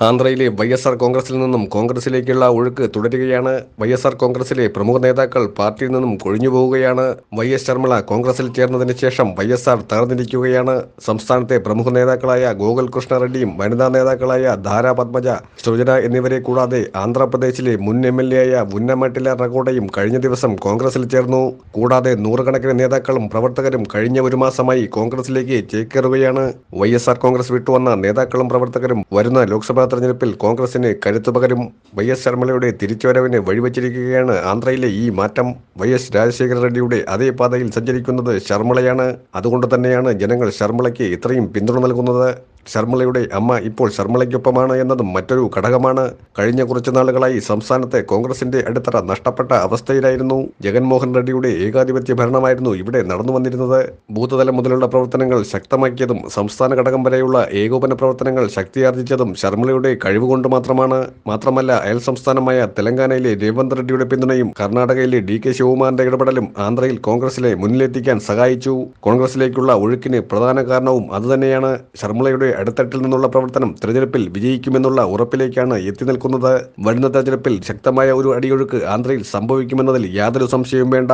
ആന്ധ്രയിലെ Y S R കോൺഗ്രസിൽ നിന്നും കോൺഗ്രസിലേക്കുള്ള ഒഴുക്ക് തുടരുകയാണ്. വൈ എസ് ആർ കോൺഗ്രസിലെ പ്രമുഖ നേതാക്കൾ പാർട്ടിയിൽ നിന്നും കൊഴിഞ്ഞു പോവുകയാണ്. വൈ എസ് ശർമ്മള കോൺഗ്രസിൽ ചേർന്നതിന് ശേഷം വൈ എസ് ആർ തകർന്നിരിക്കുകയാണ്. സംസ്ഥാനത്തെ പ്രമുഖ നേതാക്കളായ ഗോകുൽ കൃഷ്ണ റെഡ്ഡിയും വനിതാ നേതാക്കളായ ധാര പത്മജ സൃജന എന്നിവരെ കൂടാതെ ആന്ധ്രാപ്രദേശിലെ മുൻ എം എൽ എ ആയ ഉന്നമട്ടില റഗോഡയും കഴിഞ്ഞ ദിവസം കോൺഗ്രസിൽ ചേർന്നു. കൂടാതെ നൂറുകണക്കിന് നേതാക്കളും പ്രവർത്തകരും കഴിഞ്ഞ ഒരു മാസമായി കോൺഗ്രസിലേക്ക് ചേക്കേറുകയാണ്. വൈ എസ് ആർ കോൺഗ്രസ് വിട്ടുവന്ന നേതാക്കളും പ്രവർത്തകരും വരുന്ന ലോക്സഭാ തെരഞ്ഞെടുപ്പിൽ കോൺഗ്രസിന് കരുത്തു പകരും വൈ എസ് ശർമ്മയുടെ തിരിച്ചുവരവിന് വഴിവെച്ചിരിക്കുകയാണ് ആന്ധ്രയിലെ ഈ മാറ്റം. വൈ എസ് രാജശേഖര റെഡ്ഡിയുടെ അതേ പാതയിൽ സഞ്ചരിക്കുന്നത് ശർമ്മളയാണ്. അതുകൊണ്ട് തന്നെയാണ് ജനങ്ങൾ ശർമ്മളയ്ക്ക് ഇത്രയും പിന്തുണ നൽകുന്നത്. ശർമ്മളയുടെ അമ്മ ഇപ്പോൾ ശർമ്മളയ്ക്കൊപ്പമാണ് എന്നതും മറ്റൊരു ഘടകമാണ്. കഴിഞ്ഞ കുറച്ചു നാളുകളായി സംസ്ഥാനത്തെ കോൺഗ്രസിന്റെ അടിത്തറ നഷ്ടപ്പെട്ട അവസ്ഥയിലായിരുന്നു ജഗൻമോഹൻ റെഡ്ഡിയുടെ ഏകാധിപത്യ ഭരണമായിരുന്നു ഇവിടെ നടന്നു വന്നിരുന്നത് ഭൂതതലം മുതലുള്ള പ്രവർത്തനങ്ങൾ ശക്തമാക്കിയതും സംസ്ഥാന ഘടകം വരെയുള്ള ഏകോപന പ്രവർത്തനങ്ങൾ ശക്തിയാർജിച്ചതും ശർമ്മളയുടെ കഴിവുകൊണ്ട് മാത്രമാണ്. മാത്രമല്ല അയൽ സംസ്ഥാനമായ തെലങ്കാനയിലെ രേവന്ത് റെഡ്ഡിയുടെ പിന്തുണയും കർണാടകയിലെ ഡി കെ ശിവകുമാറിന്റെ ഇടപെടലും ആന്ധ്രയിൽ കോൺഗ്രസിലെ മുന്നിലെത്തിക്കാൻ സഹായിച്ചു. കോൺഗ്രസിലേക്കുള്ള ഒഴുക്കിന് പ്രധാന കാരണവും അതുതന്നെയാണ് ശർമ്മളയുടെ അടിത്തട്ടിൽ നിന്നുള്ള പ്രവർത്തനം തെരഞ്ഞെടുപ്പിൽ വിജയിക്കുമെന്നുള്ള ഉറപ്പിലേക്കാണ് എത്തി നിൽക്കുന്നത്. വരുന്ന തെരഞ്ഞെടുപ്പിൽ ശക്തമായ ഒരു അടിയൊഴുക്ക് ആന്ധ്രയിൽ സംഭവിക്കുമെന്നതിൽ യാതൊരു സംശയവും വേണ്ട.